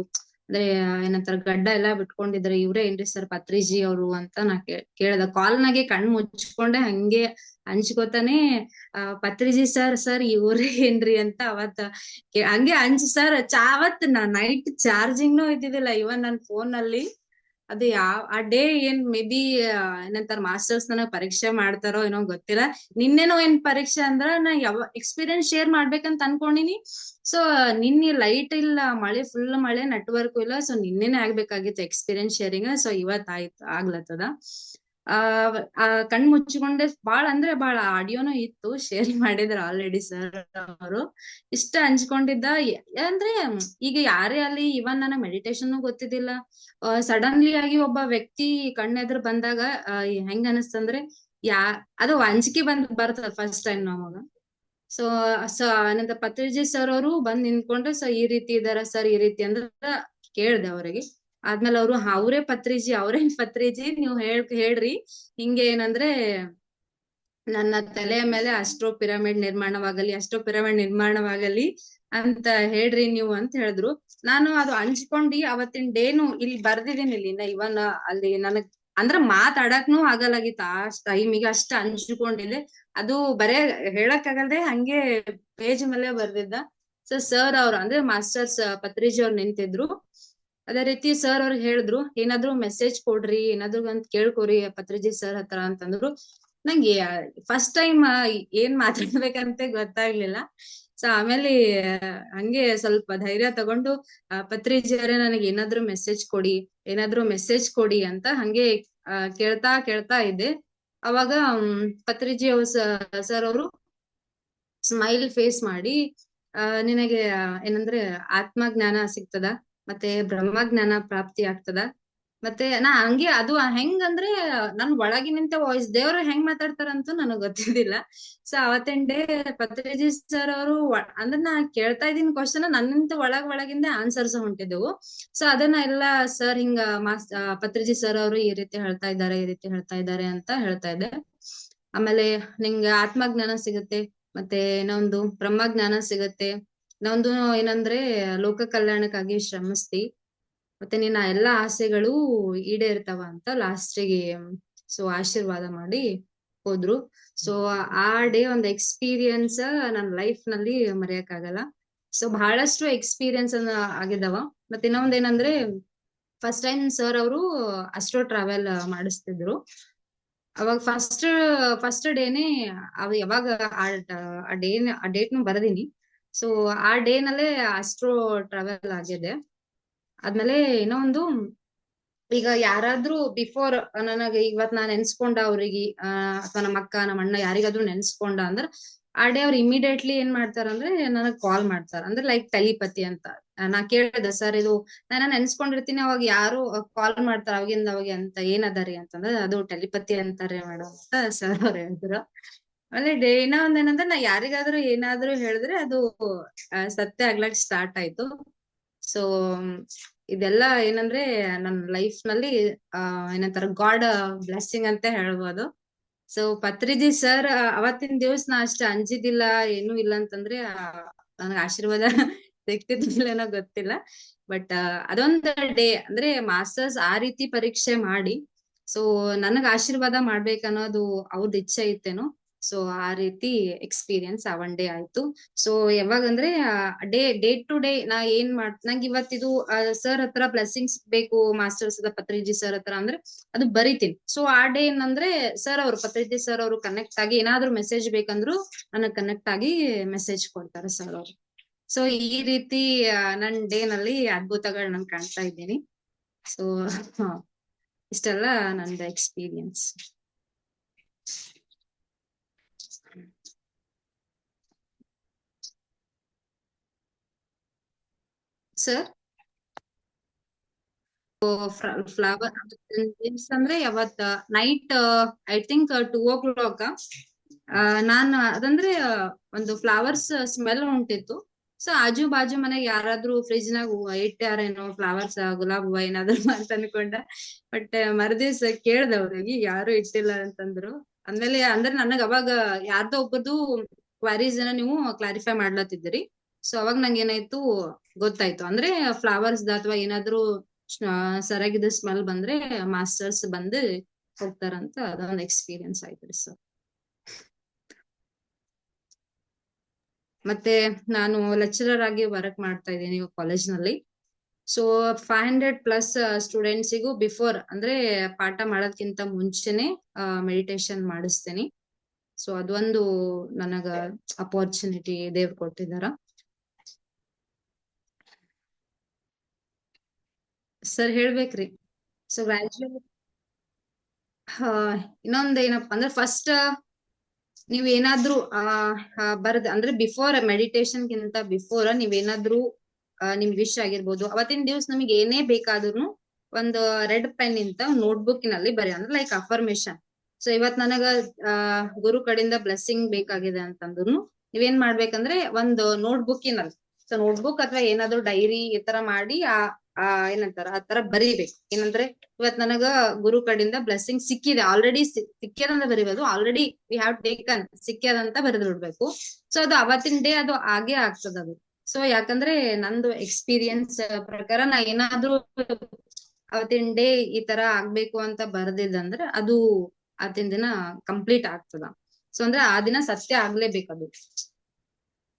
ಅಂದ್ರೆ, ಏನಂತಾರ, ಗಡ್ಡ ಎಲ್ಲಾ ಬಿಟ್ಕೊಂಡಿದ್ರೆ ಇವ್ರೆ ಏನ್ರಿ ಸರ್ ಪತ್ರಿಜಿ ಅವರು ಅಂತ ನಾ ಕೇಳ್ದ. ಕಾಲ್ನಾಗೆ ಕಣ್ ಮುಚ್ಕೊಂಡೆ, ಹಂಗೆ ಹಂಚ್ಕೋತಾನೆ, ಆ, ಪತ್ರಿಜಿ ಸರ್ ಸರ್ ಇವ್ರೆ ಏನ್ರಿ ಅಂತ ಅವತ್ತ ಹಂಗೆ ಹಂಚ್ ಸರ್. ಚಾವತ್ ನಾ ನೈಟ್ ಚಾರ್ಜಿಂಗ್ನು ಇದ್ದಿದ್ದಿಲ್ಲ. ಇವನ್ ನನ್ನ ಫೋನ್ ಅಲ್ಲಿ ಅದು ಯಾವ, ಆ ಡೇ ಏನ್ ಮೇ ಬಿ ಏನಂತಾರ ಮಾಸ್ಟರ್ಸ್ ನನಗ್ ಪರೀಕ್ಷೆ ಮಾಡ್ತಾರೋ ಏನೋ ಗೊತ್ತಿಲ್ಲ. ನಿನ್ನೆನೋ ಏನ್ ಪರೀಕ್ಷೆ ಅಂದ್ರ ನಾ ಯಾವ ಎಕ್ಸ್ಪೀರಿಯನ್ಸ್ ಶೇರ್ ಮಾಡ್ಬೇಕಂತ ಅನ್ಕೊಂಡಿನಿ. ಸೊ ನಿನ್ನೆ ಲೈಟ್ ಇಲ್ಲ, ಮಳೆ ಫುಲ್ ಮಳೆ ನೆಟ್ವರ್ಕ್ ಇಲ್ಲ ಸೊ ನಿನ್ನೆನೆ ಆಗ್ಬೇಕಾಗಿತ್ತು ಎಕ್ಸ್ಪೀರಿಯನ್ಸ್ ಶೇರಿಂಗ್ ಸೊ ಇವತ್ ಆಯ್ತು ಆಗ್ಲತ್ತದ. ಆ ಕಣ್ ಮುಚ್ಚಿಕೊಂಡೆ ಬಾಳ ಅಂದ್ರೆ ಬಾಳ ಆಡಿಯೋನು ಇತ್ತು ಶೇರ್ ಮಾಡಿದ್ರ ಆಲ್ರೆಡಿ ಸರ್ ಅವರು. ಇಷ್ಟ ಹಂಚ್ಕೊಂಡಿದ್ದ ಅಂದ್ರೆ ಈಗ ಯಾರೇ ಅಲ್ಲಿ ಇವನ್ ನನ್ನ ಮೆಡಿಟೇಷನ್ ಗೊತ್ತಿದ್ದಿಲ್ಲ. ಸಡನ್ಲಿ ಆಗಿ ಒಬ್ಬ ವ್ಯಕ್ತಿ ಕಣ್ಣೆದ್ರ ಬಂದಾಗ ಹೆಂಗ ಅನಸ್ತಂದ್ರೆ ಯಾ, ಅದು ಅಂಜಿಕೆ ಬಂದ್, ಬರ್ತದ ಫಸ್ಟ್ ಟೈಮ್ ನಮಗ ಸೊ ಸೊ ಅನಂತ ಪತ್ರಿಜಿ ಸರ್ ಅವರು ಬಂದ್ ನಿಂತ್ಕೊಂಡ್ರೆ ಸೊ ಈ ರೀತಿ ಇದಾರ ಸರ್ ಈ ರೀತಿ ಅಂದ್ರ ಕೇಳ್ದೆ ಅವ್ರಿಗೆ. ಆದ್ಮೇಲೆ ಅವ್ರು, ಅವ್ರೇ ಪತ್ರಿಜಿ ಅವ್ರೇನ್ ಪತ್ರಿಜಿ, ನೀವ್ ಹೇಳ್, ಹೇಳ್ರಿ. ಹಿಂಗೆ ಏನಂದ್ರೆ, ನನ್ನ ತಲೆಯ ಮೇಲೆ ಅಷ್ಟೋ ಪಿರಮಿಡ್ ನಿರ್ಮಾಣವಾಗಲಿ, ಅಷ್ಟೋ ಪಿರಮಿಡ್ ನಿರ್ಮಾಣವಾಗಲಿ ಅಂತ ಹೇಳ್ರಿ ನೀವು ಅಂತ ಹೇಳಿದ್ರು. ನಾನು ಅದು ಹಂಚ್ಕೊಂಡಿ ಅವತ್ತಿನ ಡೇನು ಇಲ್ಲಿ ಬರ್ದಿದ್ದೀನಿ ಇಲ್ಲಿ ಇವನ್ ಅಲ್ಲಿ ನನಗ್, ಅಂದ್ರ ಮಾತಾಡಕ್ನು ಆಗಲಾಗಿತ್ತು. ಆ ಟೈಮಿಗೆ ಅಷ್ಟ ಹಂಚ್ಕೊಂಡಿದ್ದೆ. ಅದು ಬರೇ ಹೇಳಕ್ ಆಗಲ್ದೆ ಹಂಗೆ ಪೇಜ್ ಮೇಲೆ ಬರ್ದಿದ್ದ. ಸೊ ಸರ್ ಅವ್ರು, ಅಂದ್ರೆ ಮಾಸ್ಟರ್ಸ್, ಪತ್ರಿಜಿ ಅವ್ರು ನಿಂತಿದ್ರು. ಅದೇ ರೀತಿ ಸರ್ ಅವ್ರಿಗೆ ಹೇಳಿದ್ರು, ಏನಾದ್ರು ಮೆಸೇಜ್ ಕೊಡ್ರಿ, ಏನಾದ್ರು ಅಂತ ಕೇಳ್ಕೊರಿ ಪತ್ರಜಿ ಸರ್ ಹತ್ರ ಅಂತಂದ್ರು. ನಂಗೆ ಫಸ್ಟ್ ಟೈಮ್ ಏನ್ ಮಾತಾಡ್ಬೇಕಂತ ಗೊತ್ತಾಗ್ಲಿಲ್ಲ. ಸೊ ಆಮೇಲೆ ಹಂಗೆ ಸ್ವಲ್ಪ ಧೈರ್ಯ ತಗೊಂಡು ಪತ್ರಿಜಿ ಅವರೇ ನನಗೆ ಏನಾದ್ರು ಮೆಸೇಜ್ ಕೊಡಿ, ಏನಾದ್ರು ಮೆಸೇಜ್ ಕೊಡಿ ಅಂತ ಹಂಗೆ ಕೇಳ್ತಾ ಕೇಳ್ತಾ ಇದ್ದೆ. ಅವಾಗ ಪತ್ರಿಜಿ ಅವ್ರು ಸರ್ ಅವರು ಸ್ಮೈಲ್ ಫೇಸ್ ಮಾಡಿ ನಿನಗೆ ಏನಂದ್ರೆ ಆತ್ಮ ಜ್ಞಾನ ಸಿಗ್ತದ? ಮತ್ತೆ ಬ್ರಹ್ಮಜ್ಞಾನ ಪ್ರಾಪ್ತಿ ಆಗ್ತದ. ಮತ್ತೆ ನಾ ಹಂಗೆ ಅದು ಹೆಂಗಂದ್ರೆ ನನ್ ಒಳಗಿನಿಂತ ವಾಯ್ಸ್ ದೇವ್ರು ಹೆಂಗ್ ಮಾತಾಡ್ತಾರಂತೂ ನನಗ್ ಗೊತ್ತಿದ್ದಿಲ್ಲ. ಸೊ ಅವತ್ತಿನ ಡೇ ಪತ್ರಿಜಿ ಸರ್ ಅವರು ಅಂದ್ರೆ ನಾ ಕೇಳ್ತಾ ಇದ್ದೀನಿ ಕ್ವಶನ್ ನನ್ನಂತ ಒಳಗ್ ಒಳಗಿಂದ ಆನ್ಸರ್ಸ್ ಹೊಂಟಿದ್ದೆವು. ಸೊ ಅದನ್ನ ಎಲ್ಲ ಸರ್ ಹಿಂಗ ಮಾಸ್ ಪತ್ರಜಿ ಪತ್ರಿಜಿ ಸರ್ ಅವರು ಈ ರೀತಿ ಹೇಳ್ತಾ ಇದ್ದಾರೆ, ಈ ರೀತಿ ಹೇಳ್ತಾ ಇದ್ದಾರೆ ಅಂತ ಹೇಳ್ತಾ ಇದ್ದೆ. ಆಮೇಲೆ ನಿಂಗೆ ಆತ್ಮಜ್ಞಾನ ಸಿಗುತ್ತೆ, ಮತ್ತೆ ಇನ್ನೊಂದು ಬ್ರಹ್ಮಜ್ಞಾನ ಸಿಗುತ್ತೆ ಇನ್ನೊಂದು ಏನಂದ್ರೆ ಲೋಕ ಕಲ್ಯಾಣಕ್ಕಾಗಿ ಶ್ರಮಿಸ್ತಿ. ಮತ್ತೆ ನಿನ್ನ ಎಲ್ಲಾ ಆಸೆಗಳು ಈಡೇರ್ತಾವ ಅಂತ ಲಾಸ್ಟಿಗೆ ಸೊ ಆಶೀರ್ವಾದ ಮಾಡಿ ಹೋದ್ರು. ಸೊ ಆ ಡೇ ಒಂದು ಎಕ್ಸ್ಪೀರಿಯನ್ಸ್ ನನ್ನ ಲೈಫ್ನಲ್ಲಿ ಮರೆಯಕ್ಕಾಗಲ್ಲ. ಸೊ ಬಹಳಷ್ಟು ಎಕ್ಸ್ಪೀರಿಯನ್ಸ್ ಆಗಿದಾವ. ಮತ್ತೆ ಇನ್ನೊಂದ್ ಏನಂದ್ರೆ, ಫಸ್ಟ್ ಟೈಮ್ ಸರ್ ಅವರು ಅಸ್ಟ್ರೋ ಟ್ರಾವೆಲ್ ಮಾಡಿಸ್ತಿದ್ರು. ಅವಾಗ ಫಸ್ಟ್ ಫಸ್ಟ್ ಡೇನೆ ಅವ್ ಯಾವಾಗ ಆ ಡೇ ಆ ಡೇಟ್ ನು ಬರದೀನಿ. ಸೊ ಆ ಡೇ ನಲ್ಲೇ ಅಸ್ಟ್ರೋ ಟ್ರಾವೆಲ್ ಆಗಿದೆ. ಆದ್ಮೇಲೆ ಏನೋ ಒಂದು, ಈಗ ಯಾರಾದ್ರೂ ಬಿಫೋರ್ ನನಗೆ ಇವತ್ ನಾನ್ ನೆನ್ಸ್ಕೊಂಡ ಅವ್ರಿಗೆ ಅಥವಾ ನಮ್ಮ ಅಕ್ಕ, ನಮ್ಮ ಅಣ್ಣ ಯಾರಿಗಾದ್ರೂ ನೆನ್ಸ್ಕೊಂಡ ಅಂದ್ರೆ, ಆ ಡೇ ಅವ್ರು ಇಮಿಡಿಯೇಟ್ಲಿ ಏನ್ ಮಾಡ್ತಾರಂದ್ರೆ ನನಗ್ ಕಾಲ್ ಮಾಡ್ತಾರ. ಅಂದ್ರೆ ಲೈಕ್ ಟೆಲಿಪತಿ ಅಂತ. ನಾ ಕೇಳಿದೆ, ಸರ್, ಇದು ನಾನು ನೆನ್ಸ್ಕೊಂಡಿರ್ತೀನಿ ಅವಾಗ ಯಾರು ಕಾಲ್ ಮಾಡ್ತಾರ, ಅವಾಗಿಂದ, ಅವಾಗ ಅಂತ ಏನದರಿ ಅಂತಂದ್ರೆ, ಅದು ಟೆಲಿಪತಿ ಅಂತಾರೆ ಮೇಡಮ್ ಅಂತ ಸರ್ ಅವ್ರು ಹೇಳಿದ್ರು. ಡೇ, ಇನ್ನ ಒಂದ್ ಏನಂದ್ರೆ ನಾ ಯಾರಿಗಾದ್ರೂ ಏನಾದ್ರೂ ಹೇಳಿದ್ರೆ ಅದು ಸತ್ಯ ಆಗ್ಲಕ್ ಸ್ಟಾರ್ಟ್ ಆಯ್ತು. ಸೊ ಇದೆಲ್ಲ ಏನಂದ್ರೆ ನನ್ನ ಲೈಫ್ನಲ್ಲಿ ಏನಂತಾರ ಗಾಡ್ ಬ್ಲೆಸ್ಸಿಂಗ್ ಅಂತ ಹೇಳ್ಬೋದು. ಸೊ ಪತ್ರಿಜಿ ಸರ್ ಅವತ್ತಿನ ದಿವಸ ನಾ ಅಷ್ಟ ಅಂಜಿದಿಲ್ಲ, ಏನು ಇಲ್ಲ ಅಂತಂದ್ರೆ ನನಗೆ ಆಶೀರ್ವಾದ ಸಿಗ್ತಿದ್ದಿಲ್ಲೇನೋ ಗೊತ್ತಿಲ್ಲ. ಬಟ್ ಅದೊಂದ್ ಡೇ, ಅಂದ್ರೆ ಮಾಸ್ಟರ್ಸ್ ಆ ರೀತಿ ಪರೀಕ್ಷೆ ಮಾಡಿ, ಸೊ, ನನಗ್ ಆಶೀರ್ವಾದ ಮಾಡ್ಬೇಕನ್ನೋದು ಅವ್ರದ್ ಇಚ್ಛೆ ಇತ್ತೇನೋ ಸೊ ಆ ರೀತಿ ಎಕ್ಸ್ಪೀರಿಯನ್ಸ್ ಆ ಒನ್ ಡೇ ಆಯ್ತು. ಸೊ ಯಾವಾಗಂದ್ರೆ ಡೇ ಡೇ ಟು ಡೇ ನಾ ಏನ್ ಮಾಡ್, ನಂಗೆ ಇವತ್ತಿದು ಸರ್ ಹತ್ರ ಬ್ಲೆಸ್ಸಿಂಗ್ಸ್ ಬೇಕು ಮಾಸ್ಟರ್ಸ್ ಪತ್ರಿಜಿ ಸರ್ ಹತ್ರ ಅಂದ್ರೆ ಅದು ಬರಿತೀನಿ. ಸೊ ಆ ಡೇ ಏನಂದ್ರೆ ಸರ್ ಅವರು, ಪತ್ರಿಜಿ ಸರ್ ಅವರು ಕನೆಕ್ಟ್ ಆಗಿ ಏನಾದ್ರೂ ಮೆಸೇಜ್ ಬೇಕಂದ್ರು ನನಗ್ ಕನೆಕ್ಟ್ ಆಗಿ ಮೆಸೇಜ್ ಕೊಡ್ತಾರೆ ಸರ್ ಅವರು. ಸೊ ಈ ರೀತಿ ನನ್ ಡೇ ನಲ್ಲಿ ಅದ್ಭುತಗಳು ನಾನು ಕಾಣ್ತಾ ಇದ್ದೀನಿ. ಸೊ ಇಷ್ಟೆಲ್ಲ ನಂದು ಎಕ್ಸ್ಪೀರಿಯನ್ಸ್ ಸರ್ ಫ್ಲವರ್ ಅಂದ್ರೆ ಯಾವತ್ತ night I think two o'clock ನಾನು, ಅದಂದ್ರೆ ಒಂದು ಫ್ಲವರ್ಸ್ ಸ್ಮೆಲ್ ಉಂಟಿತ್ತು. ಸೊ ಆಜು ಬಾಜು ಮನೆಗೆ ಯಾರಾದ್ರೂ ಫ್ರಿಜ್ ನಾಗ ಇಟ್ಟಾರೇನೋ ಫ್ಲವರ್ಸ್ ಗುಲಾಬ್ ಹೂವ ಏನಾದ್ರು ಅಂತ ಅನ್ಕೊಂಡ. ಬಟ್ ಮರದಿವ್ಸ ಕೇಳ್ದೆ ಅವ್ರಿಗೆ ಯಾರು ಇಟ್ಟಿಲ್ಲ ಅಂತಂದ್ರು. ಅಂದ್ಮೇಲೆ, ಅಂದ್ರೆ ನನಗ್ ಅವಾಗ ಯಾರ್ದೋ ಒಬ್ಬರದು ಕ್ವಾರೀಸ್ ನೀವು ಕ್ಲಾರಿಫೈ ಮಾಡ್ಲತ್ತಿದ್ರಿ ಸೊ ಅವಾಗ ನಂಗೆ ಏನಾಯ್ತು, ಗೊತ್ತಾಯ್ತು. ಅಂದ್ರೆ ಫ್ಲವರ್ಸ್ ಅಥವಾ ಏನಾದ್ರು ಸರಿಯಾಗಿದ್ದ ಸ್ಮೆಲ್ ಬಂದ್ರೆ ಮಾಸ್ಟರ್ಸ್ ಬಂದು ಹೋಗ್ತಾರಂತ ಅದೊಂದು ಎಕ್ಸ್ಪೀರಿಯನ್ಸ್ ಆಯ್ತು ಸರ್. ಮತ್ತೆ ನಾನು ಲೆಕ್ಚರರ್ ಆಗಿ ವರ್ಕ್ ಮಾಡ್ತಾ ಇದ್ದೀನಿ ಕಾಲೇಜ್ನಲ್ಲಿ. ಸೊ ಫೈವ್ ಹಂಡ್ರೆಡ್ ಪ್ಲಸ್ ಸ್ಟೂಡೆಂಟ್ಸಿಗೂ ಬಿಫೋರ್ ಅಂದ್ರೆ ಪಾಠ ಮಾಡೋದ್ಕಿಂತ ಮುಂಚೆನೆ ಮೆಡಿಟೇಷನ್ ಮಾಡಿಸ್ತೇನೆ. ಸೊ ಅದೊಂದು ನನಗ ಅಪರ್ಚುನಿಟಿ ದೇವ್ ಕೊಟ್ಟಿದಾರ. ಸರ್ ಹೇಳ್ಬೇಕ್ರಿ. ಸೊ ಗ್ರಾಜುಯೇಟ್ ಇನ್ನೊಂದ್ ಏನಪ್ಪಾ ಅಂದ್ರೆ ಫಸ್ಟ್ ನೀವ್ ಏನಾದ್ರೂ ಆ, ಅಂದ್ರೆ ಬಿಫೋರ್ ಮೆಡಿಟೇಷನ್ ಗಿಂತ ಬಿಫೋರ್ ನೀವೇನಾದ್ರೂ ನಿಮ್ ವಿಶ್ ಆಗಿರ್ಬೋದು. ಅವತ್ತಿನ ದಿವ್ಸ ನಮಗೆ ಏನೇ ಬೇಕಾದ್ರೂ ಒಂದು ರೆಡ್ ಪೆನ್ ಇಂತ ನೋಟ್ಬುಕ್ನಲ್ಲಿ ಬರೀ ಅಂದ್ರೆ ಲೈಕ್ ಅಫರ್ಮೇಶನ್ ಸೊ ಇವತ್ ನನಗ ಗುರು ಕಡೆಯಿಂದ ಬ್ಲೆಸ್ಸಿಂಗ್ ಬೇಕಾಗಿದೆ ಅಂತಂದ್ರು ನೀವೇನ್ ಮಾಡ್ಬೇಕಂದ್ರೆ ಒಂದು ನೋಟ್ಬುಕ್ನಲ್ಲಿ. ಸೊ ನೋಟ್ಬುಕ್ ಅಥವಾ ಏನಾದ್ರು ಡೈರಿ ಈ ತರ ಮಾಡಿ ಆ ಆ, ಏನಂತಾರ, ಆ ತರ ಬರೀಬೇಕು. ಏನಂದ್ರೆ, ಇವತ್ ನನಗ ಗುರು ಕಡೆಯಿಂದ ಬ್ಲೆಸ್ಸಿಂಗ್ ಸಿಕ್ಕಿದೆ. ಆಲ್ರೆಡಿ ಸಿಕ್ಕ್ಯದಂತ ಬರೀಬೋದು. ಆಲ್ರೆಡಿ ವಿ ಹ್ಯಾವ್ ಟೇಕನ್ ಸಿಕ್ಕ್ಯದಂತ ಬರೆದು ಬಿಡ್ಬೇಕು. ಸೊ ಅದು ಅವತ್ತಿನ ಡೇ ಅದು ಆಗೇ ಆಗ್ತದ ಅದು. ಸೊ ಯಾಕಂದ್ರೆ ನಂದು ಎಕ್ಸ್ಪೀರಿಯನ್ಸ್ ಪ್ರಕಾರ ನಾ ಏನಾದ್ರೂ ಅವತ್ತಿನ ಡೇ ಈ ತರ ಆಗ್ಬೇಕು ಅಂತ ಬರ್ದಿದ್ದಂದ್ರೆ ಅದು ಅವತ್ತಿನ ದಿನ ಕಂಪ್ಲೀಟ್ ಆಗ್ತದ. ಸೊ ಅಂದ್ರೆ ಆ ದಿನ ಸತ್ಯ ಆಗ್ಲೇಬೇಕದು.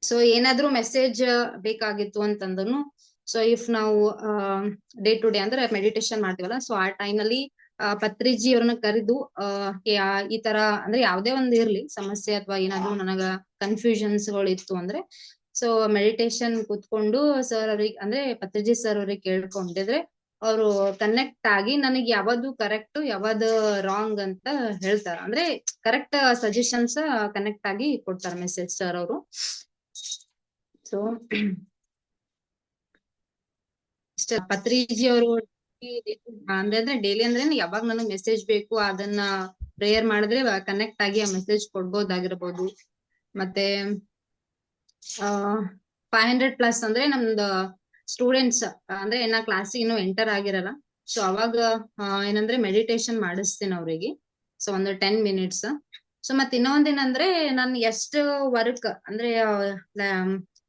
ಸೊ ಏನಾದ್ರೂ ಮೆಸೇಜ್ ಬೇಕಾಗಿತ್ತು ಅಂತಂದ್ರು ಸೊ ಇಫ್ ನಾವು ಡೇ ಟು ಡೇ ಅಂದ್ರೆ ಮೆಡಿಟೇಷನ್ ಮಾಡ್ತೀವಲ್ಲ ಸೊ ಆ ಟೈಮ್ ಅಲ್ಲಿ ಆ, ಪತ್ರಿಜಿ ಅವ್ರನ್ನ ಕರೆದು ಈ ತರ ಅಂದ್ರೆ ಯಾವ್ದೇ ಒಂದ್ ಇರ್ಲಿ ಸಮಸ್ಯೆ ಅಥವಾ ಏನಾದ್ರು ನನಗ ಕನ್ಫ್ಯೂಷನ್ಸ್ಗಳು ಇತ್ತು ಅಂದ್ರೆ ಸೊ ಮೆಡಿಟೇಷನ್ ಕುತ್ಕೊಂಡು ಸರ್ ಅವ್ರಿಗೆ ಅಂದ್ರೆ ಪತ್ರಿಜಿ ಸರ್ ಅವ್ರಿಗೆ ಕೇಳ್ಕೊಂಡಿದ್ರೆ ಅವರು ಕನೆಕ್ಟ್ ಆಗಿ ನನಗೆ ಯಾವ್ದು ಕರೆಕ್ಟ್ ಯಾವ್ದು ರಾಂಗ್ ಅಂತ ಹೇಳ್ತಾರ. ಅಂದ್ರೆ ಕರೆಕ್ಟ್ ಸಜೆಷನ್ಸ್ ಕನೆಕ್ಟ್ ಆಗಿ ಕೊಡ್ತಾರ ಮೆಸೇಜ್ ಸರ್ ಅವರು. ಸೊ ಇಷ್ಟ. ಪತ್ರಿಜಿ ಅವರು ಅಂದ್ರೆ ಡೈಲಿ ಅಂದ್ರೆ ಯಾವಾಗ ನನಗ್ ಮೆಸೇಜ್ ಬೇಕು ಅದನ್ನ ಪ್ರೇಯರ್ ಮಾಡಿದ್ರೆ ಕನೆಕ್ಟ್ ಆಗಿ ಆ ಮೆಸೇಜ್ ಕೊಡ್ಬೋದಾಗಿರ್ಬೋದು. ಮತ್ತೆ ಫೈವ್ ಹಂಡ್ರೆಡ್ ಪ್ಲಸ್ ಅಂದ್ರೆ ನಮ್ದು ಸ್ಟೂಡೆಂಟ್ಸ್ ಅಂದ್ರೆ ನಾ ಕ್ಲಾಸಿಗೆ ಇನ್ನು ಎಂಟರ್ ಆಗಿರಲ್ಲ. ಸೊ ಅವಾಗ ಏನಂದ್ರೆ ಮೆಡಿಟೇಷನ್ ಮಾಡಿಸ್ತೀನಿ ಅವ್ರಿಗೆ. ಸೊ ಒಂದು ಟೆನ್ ಮಿನಿಟ್ಸ್ ಸೊ ಮತ್ ಇನ್ನೊಂದೇನಂದ್ರೆ ನಾನು ಎಷ್ಟು ವರ್ಕ್ ಅಂದ್ರೆ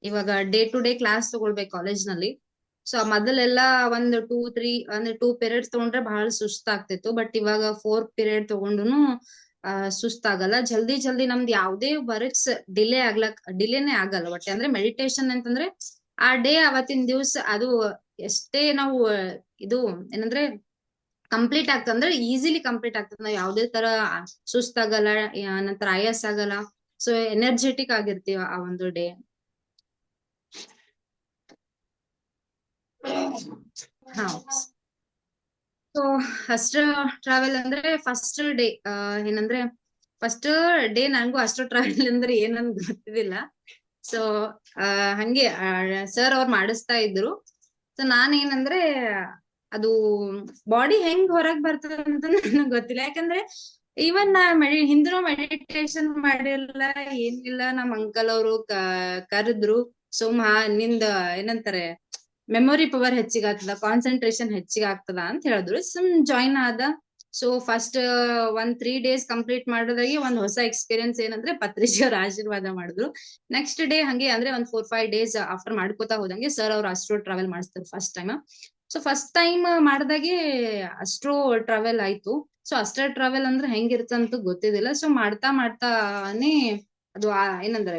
ಇವಾಗ ಡೇ ಟು ಡೇ ಕ್ಲಾಸ್ ತಗೊಳ್ಬೇಕು ಕಾಲೇಜ್ನಲ್ಲಿ. ಸೊ ಮೊದಲೆಲ್ಲ ಒಂದ್ ಟೂ ತ್ರೀ ಅಂದ್ರೆ ಟೂ ಪೀರಿಯಡ್ಸ್ ತಗೊಂಡ್ರೆ ಬಹಳ ಸುಸ್ತಾಗ್ತಿತ್ತು. ಬಟ್ ಇವಾಗ ಫೋರ್ ಪೀರಿಯಡ್ ಸುಸ್ತ ಸುಸ್ತಾಗಲ್ಲ. ಜಲ್ದಿ ಜಲ್ದಿ ನಮ್ದು ಯಾವ್ದೇ ವರ್ಕ್ಸ್ ಡಿಲೇ ಆಗ್ಲಕ್ ಡಿಲೇನೆ ಆಗಲ್ಲ. ಒಟ್ಟೆ ಅಂದ್ರೆ ಮೆಡಿಟೇಷನ್ ಅಂತಂದ್ರೆ ಆ ಡೇ ಅವತ್ತಿನ ದಿವ್ಸ ಅದು ಎಷ್ಟೇ ನಾವು, ಇದು ಏನಂದ್ರೆ ಕಂಪ್ಲೀಟ್ ಆಗ್ತಂದ್ರೆ ಈಸಿಲಿ ಕಂಪ್ಲೀಟ್ ಆಗ್ತದೆ. ನಾವ್ ಯಾವ್ದೇ ತರ ಸುಸ್ತಾಗಲ್ಲ ನಂತರ ಆಯಾಸ ಆಗಲ್ಲ. ಸೊ ಎನರ್ಜೆಟಿಕ್ ಆಗಿರ್ತೀವಿ ಆ ಒಂದು ಡೇ ಸೊ ಫಸ್ಟ್ ಟ್ರಾವೆಲ್ ಅಂದ್ರೆ ಫಸ್ಟ್ ಡೇ ಏನಂದ್ರೆ ಫಸ್ಟ್ ಡೇ ನಂಗೂ ಅಷ್ಟು ಟ್ರಾವೆಲ್ ಅಂದ್ರೆ ಏನಂತ ಗೊತ್ತಿದ್ದಿಲ್ಲ. ಸೊ ಹಂಗೆ ಸರ್ ಅವ್ರು ಮಾಡಿಸ್ತಾ ಇದ್ರು. ಸೊ ನಾನ್ ಏನಂದ್ರೆ ಅದು ಬಾಡಿ ಹೆಂಗ್ ಹೊರಗ್ ಬರ್ತದ ಅಂತ ನನಗ್ ಗೊತ್ತಿಲ್ಲ. ಯಾಕಂದ್ರೆ ಈವನ್ ನಾ ಮೆಡಿ ಹಿಂದಿನೂ ಮೆಡಿಟೇಷನ್ ಮಾಡಿಲ್ಲ, ಏನಿಲ್ಲ. ನಮ್ ಅಂಕಲ್ ಅವರು ಕರೆದ್ರು. ಸುಮ್ಮ ನಿಂದ, ಏನಂತಾರೆ ಮೆಮೊರಿ ಪವರ್ ಹೆಚ್ಚಿಗೆ ಆಗ್ತದ ಕಾನ್ಸಂಟ್ರೇಷನ್ ಹೆಚ್ಚಿಗೆ ಆಗ್ತದ ಅಂತ ಹೇಳಿದ್ರು. ಸುಮ್ ಜಾಯಿನ್ ಆದ. ಸೊ ಫಸ್ಟ್ ಒಂದ್ ತ್ರೀ ಡೇಸ್ ಕಂಪ್ಲೀಟ್ ಮಾಡೋದಾಗಿ ಒಂದ್ ಹೊಸ ಎಕ್ಸ್ಪೀರಿಯನ್ಸ್ ಏನಂದ್ರೆ ಪತ್ರಿಜಿ ಅವ್ರ ಆಶೀರ್ವಾದ ಮಾಡಿದ್ರು. ನೆಕ್ಸ್ಟ್ ಡೇ ಹಂಗೆ ಅಂದ್ರೆ ಒಂದ್ ಫೋರ್ ಫೈವ್ ಡೇಸ್ ಆಫ್ಟರ್ ಮಾಡ್ಕೋತಾ ಹೋದಂಗೆ ಸರ್ ಅವ್ರು ಅಷ್ಟ್ರೋ ಟ್ರಾವೆಲ್ ಮಾಡಿಸ್ತಾರೆ first time so first time ಮಾಡ್ದಾಗೆ astro travel ಆಯ್ತು. ಸೊ ಅಸ್ಟ್ರೋ ಟ್ರಾವೆಲ್ ಅಂದ್ರೆ ಹೆಂಗಿರ್ತಂತ ಗೊತ್ತಿದ್ದಿಲ್ಲ. ಸೊ ಮಾಡ್ತಾ ಮಾಡ್ತಾನೆ ಅದು ಏನಂದ್ರೆ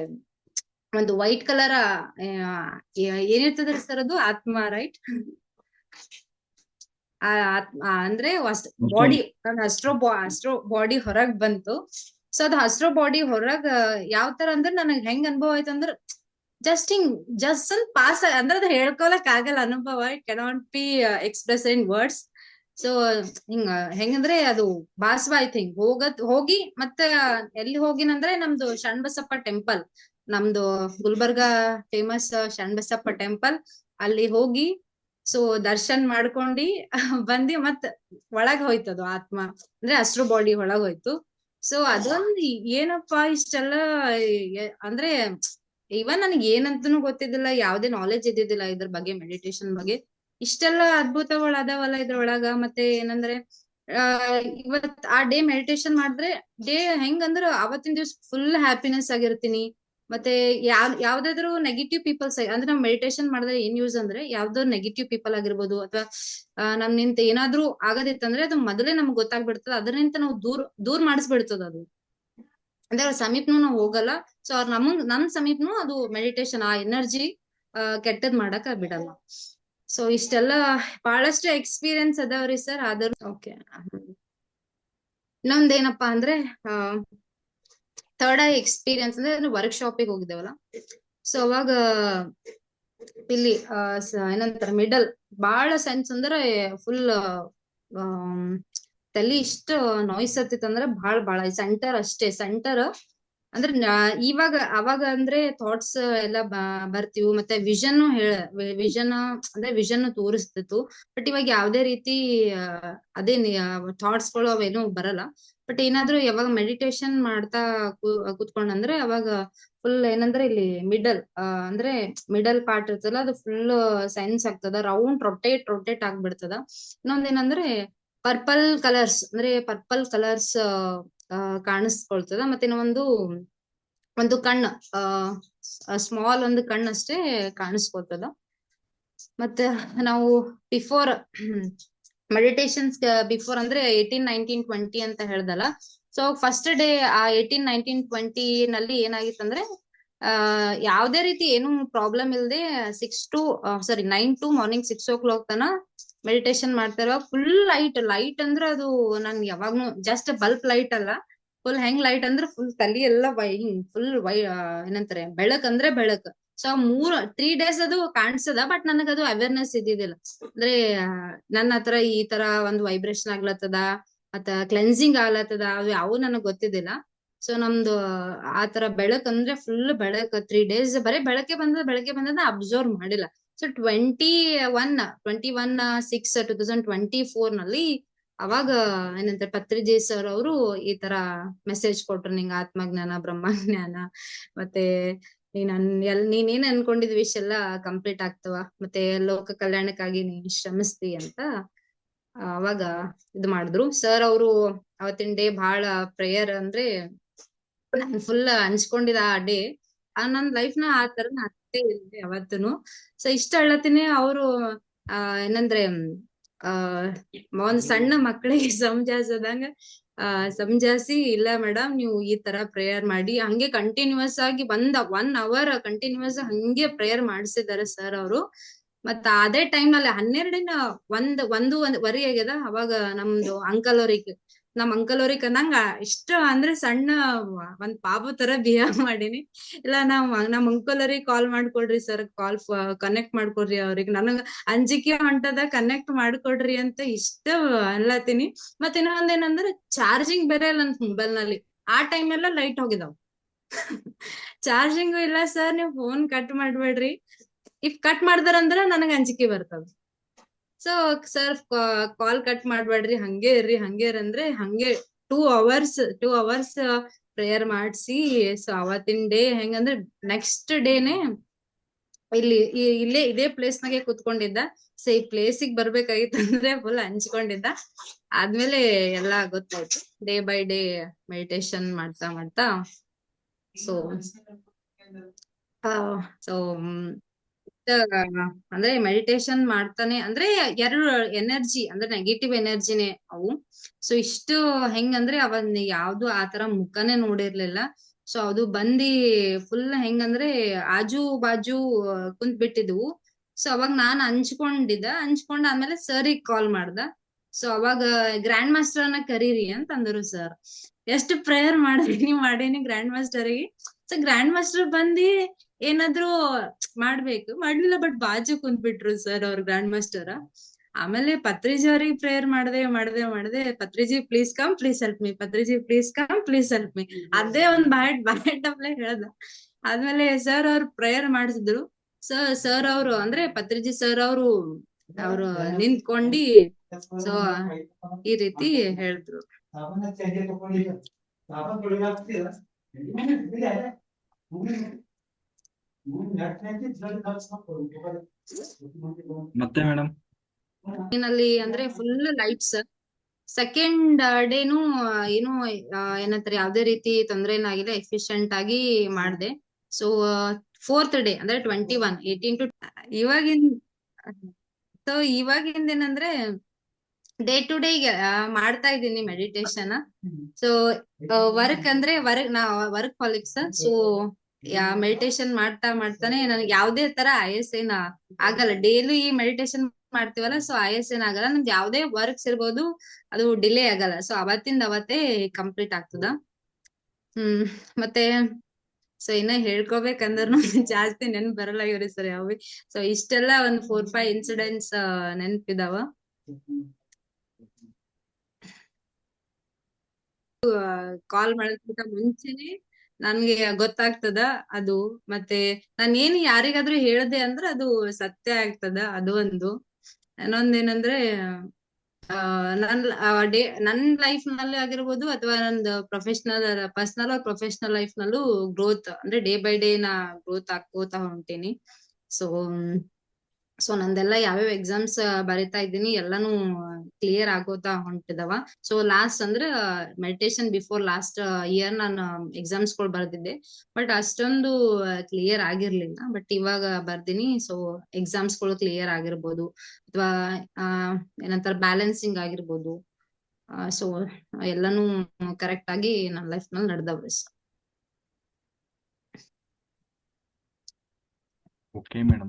ಒಂದು ವೈಟ್ ಕಲರ್ ಏನಿರ್ತದ್ರಿ ಸರ್ ಅದು? ಆತ್ಮ ರೈಟ್ ಆ ಆತ್ಮ ಅಂದ್ರೆ ಬಾಡಿ ಅಸ್ಟ್ರೋ ಅಸ್ಟ್ರೋ ಬಾಡಿ ಹೊರಗ್ ಬಂತು. ಸೊ ಅದು ಹಸ್ರೋ ಬಾಡಿ ಹೊರಗ್ ಯಾವ ತರ ಅಂದ್ರೆ ನನಗ್ ಹೆಂಗ್ ಅನುಭವ ಆಯ್ತು ಅಂದ್ರೆ ಜಸ್ಟ್ ಹಿಂಗ್ ಜಸ್ಟ್ ಒಂದ್ ಪಾಸ್ ಅಂದ್ರೆ ಅದು ಹೇಳ್ಕೊಳಕ್ ಆಗಲ್ಲ. ಅನುಭವ cannot be express in words so ಹಿಂಗ ಹೆಂಗಂದ್ರೆ ಅದು ಬಾಸ್ವ ಐತಿ ಹಿಂಗ್ ಹೋಗದ್ ಹೋಗಿ ಮತ್ತೆ ಎಲ್ಲಿ ಹೋಗಿನಂದ್ರೆ ನಮ್ದು ಶಣ್ಬಸಪ್ಪ ಟೆಂಪಲ್ ನಮ್ದು ಗುಲ್ಬರ್ಗಾ ಫೇಮಸ್ ಶಣ್ಬಸಪ್ಪ ಟೆಂಪಲ್ ಅಲ್ಲಿ ಹೋಗಿ ಸೊ ದರ್ಶನ್ ಮಾಡ್ಕೊಂಡಿ ಬಂದಿ ಮತ್ ಒಳಗ್ ಹೋಯ್ತದು ಆತ್ಮ. ಅಂದ್ರೆ ಹಸ್ರು ಬಾಡಿ ಒಳಗ್ ಹೋಯ್ತು. ಸೊ ಅದೊಂದ್ ಏನಪ್ಪಾ ಇಷ್ಟೆಲ್ಲ ಅಂದ್ರೆ ಇವನ್ ನನಗೆ ಏನಂತನೂ ಗೊತ್ತಿದ್ದಿಲ್ಲ, ಯಾವ್ದೇ ನಾಲೆಜ್ ಇದ್ದಿದ್ದಿಲ್ಲ ಇದ್ರ ಬಗ್ಗೆ ಮೆಡಿಟೇಷನ್ ಬಗ್ಗೆ. ಇಷ್ಟೆಲ್ಲ ಅದ್ಭುತಗಳು ಅದಾವಲ್ಲ ಇದ್ರೊಳಗ ಮತ್ತೆ ಏನಂದ್ರೆ ಇವತ್ ಆ ಡೇ ಮೆಡಿಟೇಷನ್ ಮಾಡಿದ್ರೆ ಡೇ ಹೆಂಗಂದ್ರ ಅವತ್ತಿನ ದಿವ್ಸ ಫುಲ್ ಹ್ಯಾಪಿನೆಸ್ ಆಗಿರ್ತೀನಿ. ಮತ್ತೆ ಯಾವ್, ಯಾವ್ದಾದ್ರು ನೆಗೆಟಿವ್ ಪೀಪಲ್ಸ್ ಅಂದ್ರೆ ನಾವು ಮೆಡಿಟೇಷನ್ ಮಾಡಿದ್ರೆ ಏನ್ ಯೂಸ್ ಅಂದ್ರೆ ಯಾವ್ದೋ ನೆಗೆಟಿವ್ ಪೀಪಲ್ ಆಗಿರ್ಬೋದು ಅಥವಾ ನಮ್ ನಿಂತ ಏನಾದ್ರೂ ಆಗದಿತ್ತಂದ್ರೆ ಅದು ಮೊದಲೇ ನಮ್ಗೆ ಗೊತ್ತಾಗ್ಬಿಡ್ತದ. ಅದರಿಂದ ನಾವು ದೂರ್ ದೂರ್ ಮಾಡಿಸ್ಬಿಡ್ತದ ಅದು. ಅಂದ್ರೆ ಅವ್ರ ಸಮೀಪನು ನಾವು ಹೋಗಲ್ಲ ಸೊ ಅವ್ರ ನಮಗ್ ನಮ್ ಸಮೀಪನು ಅದು ಮೆಡಿಟೇಷನ್ ಆ ಎನರ್ಜಿ ಕೆಟ್ಟದ್ ಮಾಡಕ್ ಬಿಡಲ್ಲ. ಸೊ ಇಷ್ಟೆಲ್ಲ ಬಹಳಷ್ಟು ಎಕ್ಸ್ಪೀರಿಯನ್ಸ್ ಅದಾವ್ರಿ ಸರ್ ಆದ್ರೂ ಓಕೆ ಇನ್ನೊಂದೇನಪ್ಪಾ ಅಂದ್ರೆ ಥರ್ಡ್ ಐ ಎಕ್ಸ್ಪೀರಿಯನ್ಸ್ ಅಂದ್ರೆ ವರ್ಕ್ ಶಾಪಿಗೆ ಹೋಗಿದ್ದೇವಲ್ಲ. ಸೊ ಅವಾಗ ಇಲ್ಲಿ ಏನಂತಾರೆ ಮಿಡಲ್ ಬಾಳ ಸೆನ್ಸ್ ಅಂದ್ರೆ ಫುಲ್ ತಲಿ ಇಷ್ಟ ನಾಯ್ಸ್ ಹತ್ತಿತ್ತಂದ್ರೆ ಬಹಳ ಬಹಳ ಸೆಂಟರ್ ಅಷ್ಟೇ. ಸೆಂಟರ್ ಅಂದ್ರೆ ಇವಾಗ, ಅವಾಗ ಅಂದ್ರೆ ಥಾಟ್ಸ್ ಎಲ್ಲ ಬರ್ತಿವು. ಮತ್ತೆ ವಿಷನ್ ಹೇಳ ವಿಷನ್ ಅಂದ್ರೆ ವಿಷನ್ ತೋರಿಸ್ತಿತ್ತು. ಬಟ್ ಇವಾಗ ಯಾವ್ದೇ ರೀತಿ ಅದೇ ಥಾಟ್ಸ್ಗಳು ಅವೇನು ಬರಲ್ಲ. ಬಟ್ ಏನಾದ್ರೂ ಯಾವಾಗ ಮೆಡಿಟೇಷನ್ ಮಾಡ್ತಾ ಕೂತ್ಕೊಂಡಂದ್ರೆ ಅವಾಗ ಫುಲ್ ಏನಂದ್ರೆ ಇಲ್ಲಿ ಮಿಡಲ್ ಅಂದ್ರೆ ಮಿಡಲ್ ಪಾರ್ಟ್ ಇರ್ತದಲ್ಲ, ಅದು ಫುಲ್ ಸೈನ್ಸ್ ಆಗ್ತದ ರೌಂಡ್ ರೊಟೇಟ್ ರೊಟೇಟ್ ಆಗ್ಬಿಡ್ತದ. ಇನ್ನೊಂದೇನಂದ್ರೆ ಪರ್ಪಲ್ ಕಲರ್ಸ್ ಅಂದ್ರೆ ಪರ್ಪಲ್ ಕಲರ್ಸ್ ಕಾಣಿಸ್ಕೊಳ್ತದ. ಮತ್ತೆ ಒಂದು ಒಂದು ಕಣ್ಣು ಸ್ಮಾಲ್ ಒಂದು ಕಣ್ಣಷ್ಟೇ ಕಾಣಿಸ್ಕೊಳ್ತದ. ಮತ್ತೆ ನಾವು ಬಿಫೋರ್ ಮೆಡಿಟೇಷನ್ಸ್ ಬಿಫೋರ್ ಅಂದ್ರೆ ಏಯ್ಟೀನ್ ನೈನ್ಟೀನ್ ಟ್ವೆಂಟಿ ಅಂತ ಹೇಳ್ದಲ್ಲ. ಸೊ ಫಸ್ಟ್ ಡೇ ಆ ಏಯ್ಟೀನ್ ನೈನ್ಟೀನ್ ಟ್ವೆಂಟಿ ನಲ್ಲಿ ಏನಾಗಿತ್ತಂದ್ರೆ, ಆ, ಯಾವ್ದೇ ರೀತಿ ಏನು ಪ್ರಾಬ್ಲಮ್ ಇಲ್ಲದೆ six to sorry nine to morning six o'clock ತನ ಮೆಡಿಟೇಷನ್ ಮಾಡ್ತಾರ ಫುಲ್ ಲೈಟ್ ಲೈಟ್ ಅಂದ್ರೆ ಅದು ನನ್ ಯಾವಾಗ್ನು ಜಸ್ಟ್ ಬಲ್ಬ್ ಲೈಟ್ ಅಲ್ಲ. ಫುಲ್ ಹೆಂಗ್ ಲೈಟ್ ಅಂದ್ರೆ ಫುಲ್ ತಲಿ ಎಲ್ಲ ವೈ ಫುಲ್ ವೈ ಏನಂತಾರೆ, ಬೆಳಕ್ ಅಂದ್ರೆ ಬೆಳಕ್. ಸೊ ಮೂರ್ ತ್ರೀ ಡೇಸ್ ಅದು ಕಾಣಿಸದ ಬಟ್ ನನಗ ಅದು ಅವೇರ್ನೆಸ್ ಇದ್ದಿದ್ದಿಲ್ಲ. ಅಂದ್ರೆ, ನನ್ನ ಹತ್ರ ಈ ತರ ಒಂದು ವೈಬ್ರೇಷನ್ ಆಗ್ಲತ್ತದ, ಮತ್ತ ಕ್ಲೆನ್ಸಿಂಗ್ ಆಗ್ಲತ್ತದ, ಅದು ಯಾವು ನನಗ್ ಗೊತ್ತಿದ್ದಿಲ್ಲ. ಸೊ ನಮ್ದು ಆ ತರ ಬೆಳಕ್ ಅಂದ್ರೆ ಫುಲ್ ಬೆಳಕ್ ತ್ರೀ ಡೇಸ್ ಬರೀ ಬೆಳಕೆ ಬಂದ ಬೆಳಕೆ ಬಂದದ ಅಬ್ಸರ್ವ್ ಮಾಡಿಲ್ಲ. So twenty one twenty one six two thousand twenty ಫೋರ್ನಲ್ಲಿ ಅವಾಗ ಏನಂತಾರೆ, ಪತ್ರಿಜಿ ಸರ್ ಅವರು ಈ ತರ ಮೆಸೇಜ್ ಕೊಟ್ರು, ನಿಂಗ ಆತ್ಮಜ್ಞಾನ, ಬ್ರಹ್ಮಜ್ಞಾನ, ಮತ್ತೆ ನೀನ್ ಅನ್, ಎಲ್, ನೀನ್ ಏನ್ ಅನ್ಕೊಂಡಿದ್ ವಿಷ್ ಎಲ್ಲ ಕಂಪ್ಲೀಟ್ ಆಗ್ತವ? ಮತ್ತೆ ಲೋಕ ಕಲ್ಯಾಣಕ್ಕಾಗಿ ನೀನ್ ಶ್ರಮಿಸ್ತಿ ಅಂತ ಅವಾಗ ಇದು ಮಾಡಿದ್ರು. ಸರ್ ಅವರು ಅವತ್ತಿನ ಡೇ ಬಹಳ ಪ್ರೇಯರ್ ಅಂದ್ರೆ ನಾನ್ ಫುಲ್ ಹಂಚ್ಕೊಂಡಿದ ಆ ಡೇ ಆ ನನ್ ಲೈಫ್ನ ಆ ತರ ಅಷ್ಟೇ ಇದೆ ಯಾವತ್ತೂನು ಸೊ ಇಷ್ಟ ಹೇಳತ್ತೀನಿ ಅವರು, ಆ, ಏನಂದ್ರೆ, ಆ, ಒಂದ್ ಸಣ್ಣ ಮಕ್ಕಳಿಗೆ ಸಮಜಾಸದಂಗ ಆ ಸಮಜಾಸಿ ಇಲ್ಲ ಮೇಡಮ್ ನೀವು ಈ ತರ ಪ್ರೇಯರ್ ಮಾಡಿ. ಹಂಗೆ ಕಂಟಿನ್ಯೂಸ್ ಆಗಿ ಒಂದ್ ಒನ್ ಅವರ್ ಕಂಟಿನ್ಯೂಸ್ ಹಂಗೆ ಪ್ರೇಯರ್ ಮಾಡಿಸಿದಾರೆ ಸರ್ ಅವರು. ಮತ್ತ ಅದೇ ಟೈಮ್ನಲ್ಲಿ ಹನ್ನೆರಡಿನ ಒಂದ್ ಒಂದು ಒಂದ್ ವರಿ ಆಗ್ಯದ? ಅವಾಗ ನಮ್ದು ಅಂಕಲ್ ಅವ್ರಿಗೆ. ನಮ್ ಅಂಕಲ್ ಅವ್ರಿಗೆ ನಂಗ ಇಷ್ಟ ಅಂದ್ರೆ ಸಣ್ಣ ಒಂದ್ ಪಾಪ ತರ ಬಿಹೇವ್ ಮಾಡೀನಿ. ಇಲ್ಲ, ನಾವ್ ನಮ್ ಅಂಕಲ್ ಅವ್ರಿಗೆ ಕಾಲ್ ಮಾಡ್ಕೊಡ್ರಿ ಸರ್ ಕಾಲ್ ಕನೆಕ್ಟ್ ಮಾಡ್ಕೊಡ್ರಿ ಅವ್ರಿಗೆ. ನನಗ ಅಂಜಿಕೆ ಹೊಂಟದ ಕನೆಕ್ಟ್ ಮಾಡ್ಕೊಡ್ರಿ ಅಂತ ಇಷ್ಟ ಅನ್ಲತ್ತೀನಿ. ಮತ್ತೆ ಇನ್ನೊಂದ್ ಏನಂದ್ರೆ ಚಾರ್ಜಿಂಗ್ ಬೇರೆ ಇಲ್ಲ ನನ್ ಮೊಬೈಲ್ನಲ್ಲಿ. ಆ ಟೈಮ್ ಎಲ್ಲ ಲೈಟ್ ಹೋಗಿದಾವ್. ಚಾರ್ಜಿಂಗು ಇಲ್ಲ ಸರ್ ನೀವು ಫೋನ್ ಕಟ್ ಮಾಡ್ಬೇಡ್ರಿ. ಇಫ್ ಕಟ್ ಮಾಡ್ದಾರಂದ್ರ ನನಗ್ ಅಂಜಿಕೆ ಬರ್ತದ. ಸೊ ಸರ್ ಕಾಲ್ ಕಟ್ ಮಾಡ್ಬೇಡ್ರಿ. ಹಂಗೆ ಇರ್ರಿ. ಹಂಗೆ ಇರಂದ್ರೆ ಹಂಗೆ two hours two hours prayer ಮಾಡ್ಸಿ. ಸೊ ಅವತ್ತಿನ ಡೇ ಹೆಂಗಂದ್ರೆ ನೆಕ್ಸ್ಟ್ ಡೇನೆ ಇಲ್ಲಿ ಇಲ್ಲೇ ಇದೇ ಪ್ಲೇಸ್ ನಾಗೆ ಕುತ್ಕೊಂಡಿದ್ದ. ಸೊ ಈ ಪ್ಲೇಸಿಗೆ ಬರ್ಬೇಕಾಗಿತ್ತು ಅಂದ್ರೆ ಫುಲ್ ಹಂಚ್ಕೊಂಡಿದ್ದ. ಆದ್ಮೇಲೆ ಎಲ್ಲಾ ಗೊತ್ತಾಯ್ತು. ಡೇ ಬೈ ಡೇ ಮೆಡಿಟೇಷನ್ ಮಾಡ್ತಾ ಮಾಡ್ತಾ. ಸೊ ಸೊ ಅಂದ್ರೆ ಮೆಡಿಟೇಷನ್ ಮಾಡ್ತಾನೆ. ಅಂದ್ರೆ ಎರಡು ಎನರ್ಜಿ ಅಂದ್ರೆ ನೆಗೆಟಿವ್ ಎನರ್ಜಿನೇ ಅವು. ಸೊ ಇಷ್ಟು ಹೆಂಗಂದ್ರೆ ಅವನ್ ಯಾವ್ದು ಆತರ ಮುಖನೇ ನೋಡಿರ್ಲಿಲ್ಲ. ಸೊ ಅದು ಬಂದಿ ಫುಲ್ ಹೆಂಗಂದ್ರೆ ಆಜು ಬಾಜು ಕುಂತ್ ಬಿಟ್ಟಿದ್ವು ಸೊ ಅವಾಗ ನಾನ್ ಹಂಚ್ಕೊಂಡಿದ್ದ. ಹಂಚ್ಕೊಂಡ್ ಆದ್ಮೇಲೆ ಸರಿಗೆ ಕಾಲ್ ಮಾಡ್ದ. ಸೊ ಅವಾಗ ಗ್ರ್ಯಾಂಡ್ ಮಾಸ್ಟರ್ ಅನ್ನ ಕರೀರಿ ಅಂತ ಅಂದ್ರು ಸರ್ ಎಷ್ಟು ಪ್ರೇಯರ್ ಮಾಡೀನಿ ಮಾಡೀನಿ ಗ್ರ್ಯಾಂಡ್ ಮಾಸ್ಟರ್ಗೆ ಸೊ ಗ್ರ್ಯಾಂಡ್ ಮಾಸ್ಟರ್ ಬಂದಿ ಏನಾದ್ರು ಮಾಡ್ಬೇಕು. ಮಾಡ್ಲಿಲ್ಲ ಬಟ್ ಬಾಜು ಕುಂತ್ ಬಿಟ್ರು ಸರ್ ಅವ್ರ ಗ್ರ್ಯಾಂಡ್ ಮಾಸ್ಟರ್ ಆಮೇಲೆ ಪತ್ರಿಜಿ ಅವ್ರಿಗೆ ಪ್ರೇಯರ್ ಮಾಡ್ದೆ ಮಾಡ್ದೆ ಮಾಡ್ದೆ, Patriji please come please help me Patriji please come please help me ಅದೇ ಒಂದ್ ಬಾಯ್ ಬಾಯ್ ಟಪ್ಲೆ ಹೇಳ್ದ. ಆದ್ಮೇಲೆ ಸರ್ ಅವ್ರು ಪ್ರೇಯರ್ ಮಾಡಿಸಿದ್ರು. ಸರ್ ಸರ್ ಅವರು ಅಂದ್ರೆ ಪತ್ರಿಜಿ ಸರ್ ಅವರು, ಅವ್ರು ನಿಂತ್ಕೊಂಡಿ ಸೊ ಈ ರೀತಿ ಹೇಳಿದ್ರು. ಮತ್ತೆ ಮೇಡಮ್? ಅಲ್ಲಿ ಅಂದ್ರೆ ಫುಲ್ ಲೈಟ್ಸ್ ಸೆಕೆಂಡ್ ಡೇನು ಏನು ಏನಂತಾರೆ, ಯಾವ್ದೇ ರೀತಿ ತೊಂದರೆ ಏನಾಗಿಲ್ಲ ಎಫಿಷಿಯಂಟ್ ಆಗಿ ಮಾಡ್ದೆ. ಸೊ ಫೋರ್ತ್ ಡೇ ಅಂದ್ರೆ ಟ್ವೆಂಟಿ ಒನ್ ಏಟೀನ್ ಟು ಇವಾಗಿನ್ ಸೊ ಇವಾಗಿಂದ ಏನಂದ್ರೆ ಡೇ ಟು ಡೇ ಮಾಡ್ತಾ ಇದ್ದೀನಿ ಮೆಡಿಟೇಷನ್ ಸೊ ವರ್ಕ್ ಅಂದ್ರೆ ವರ್ಕ್ ನಾ ವರ್ಕ್ ಕಾಲಿಕ್ಸ್ ಸೊ ಮೆಡಿಟೇಷನ್ ಮಾಡ್ತಾ ಮಾಡ್ತಾನೆ. ನನಗೆ ಯಾವ್ದೇ ತರ ಏನ ಆಗಲ್ಲ. ಡೈಲಿ ಮೆಡಿಟೇಷನ್ ಮಾಡ್ತೀವಲ್ಲ ಸೊ ಏನ್ ಆಗಲ್ಲ. ನಮ್ದು ಯಾವ್ದೇ ವರ್ಕ್ಸ್ ಇರ್ಬೋದು, ಅದು ಡಿಲೇ ಆಗಲ್ಲ. ಸೊ ಅವತ್ತಿಂದ ಅವತ್ತೇ ಕಂಪ್ಲೀಟ್ ಆಗ್ತದ. ಹ್ಮ್, ಮತ್ತೆ ಸೊ ಇನ್ನ ಹೇಳ್ಕೊಬೇಕಂದ್ರೂ ಜಾಸ್ತಿ ನೆನ್ಪ್ ಬರಲ್ಲ ಇವ್ರಿ ಸರ್ ಯಾವ ಸೊ ಇಷ್ಟೆಲ್ಲ ಒಂದ್ ಫೋರ್ ಫೈವ್ ಇನ್ಸಿಡೆಂಟ್ಸ್ ನೆನ್ಪಿದಾವ. ಕಾಲ್ ಮಾಡೋದ್ಕಿಂತ ಮುಂಚೆನೆ ನನ್ಗೆ ಗೊತ್ತಾಗ್ತದ ಅದು. ಮತ್ತೆ ನಾನ್ ಏನ್ ಯಾರಿಗಾದ್ರೂ ಹೇಳದೆ ಅಂದ್ರೆ ಅದು ಸತ್ಯ ಆಗ್ತದ, ಅದು ಒಂದು. ಇನ್ನೊಂದೇನಂದ್ರೆ, ಆ, ನನ್ ಡೇ, ನನ್ ಲೈಫ್ನಲ್ಲಿ ಆಗಿರ್ಬೋದು ಅಥವಾ ನಂದು professional personal or professional life ನಲ್ಲೂ ಗ್ರೋತ್ ಅಂದ್ರೆ ಡೇ ಬೈ ಡೇ ನಾ ಗ್ರೋತ್ ಆಗ್ಕೋತಾ ಹೊಂಟೀನಿ. ಸೊ ಸೊ ನಂದೆಲ್ಲ ಯಾವ್ಯಾವ ಎಕ್ಸಾಮ್ಸ್ ಬರಿತಾ ಇದ್ದೀನಿ ಎಲ್ಲಾನು ಕ್ಲಿಯರ್ ಆಗೋತಾ ಹೊಂಟಿದವ. ಸೊ ಲಾಸ್ಟ್ ಅಂದ್ರೆ ಮೆಡಿಟೇಷನ್ ಬಿಫೋರ್ ಲಾಸ್ಟ್ ಇಯರ್ ನಾನು ಎಕ್ಸಾಮ್ಸ್ಗಳು ಬರ್ದಿದ್ದೆ. ಬಟ್ ಅಷ್ಟೊಂದು ಕ್ಲಿಯರ್ ಆಗಿರ್ಲಿಲ್ಲ. ಬಟ್ ಇವಾಗ ಬರ್ದಿನಿ. ಸೊ ಎಕ್ಸಾಮ್ಸ್ಗಳು ಕ್ಲಿಯರ್ ಆಗಿರ್ಬೋದು. ಅಥವಾ ಏನಂತಾರ ಬ್ಯಾಲೆನ್ಸಿಂಗ್ ಆಗಿರ್ಬೋದು. ಸೊ ಎಲ್ಲಾನು ಕರೆಕ್ಟ್ ಆಗಿ ನನ್ನ ಲೈಫ್ನಲ್ಲಿ ನಡೆದವ್ರಿ ಓಕೆ